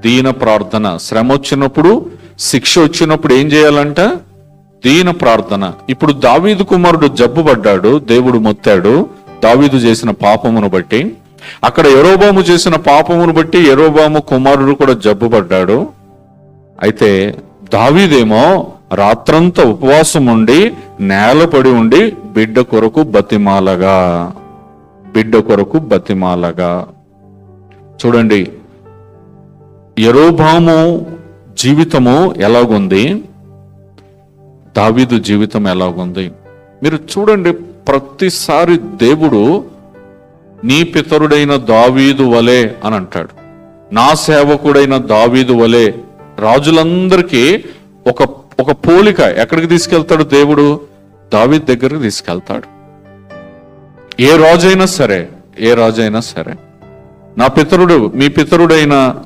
దీన ప్రార్థన. శ్రమ వచ్చినప్పుడు శిక్ష వచ్చినప్పుడు ఏం చేయాలంట? దీన ప్రార్థన. ఇప్పుడు దావీదు కుమారుడు జబ్బు పడ్డాడు దేవుడు మొత్తాడు. దావీదు చేసిన పాపమును బట్టి అక్కడ ఎరోబాము చేసిన పాపమును బట్టి ఎరోబాము కుమారుడు కూడా జబ్బు పడ్డాడు. అయితే దావీదేమో రాత్రంతా ఉపవాసం ఉండి నేలపడి ఉండి బిడ్డ కొరకు బతిమాలగా. బిడ్డ కొరకు బతిమాలగా. చూడండి ఎరోబాము జీవితము ఎలాగుంది? దావీదు జీవితం ఎలాగుంది? మీరు చూడండి ప్రతిసారి దేవుడు నీ పితరుడైన దావీదు వలె అని అంటాడు. నా సేవకుడైన దావీదు వలె రాజులందరికీ ఒక ఒక పోలిక ఎక్కడికి తీసుకెళ్తాడు దేవుడు? దావీద్ దగ్గరికి తీసుకెళ్తాడు. ఏ రాజైనా సరే ఏ రాజైనా సరే నా పితరుడు మీ పితరుడైన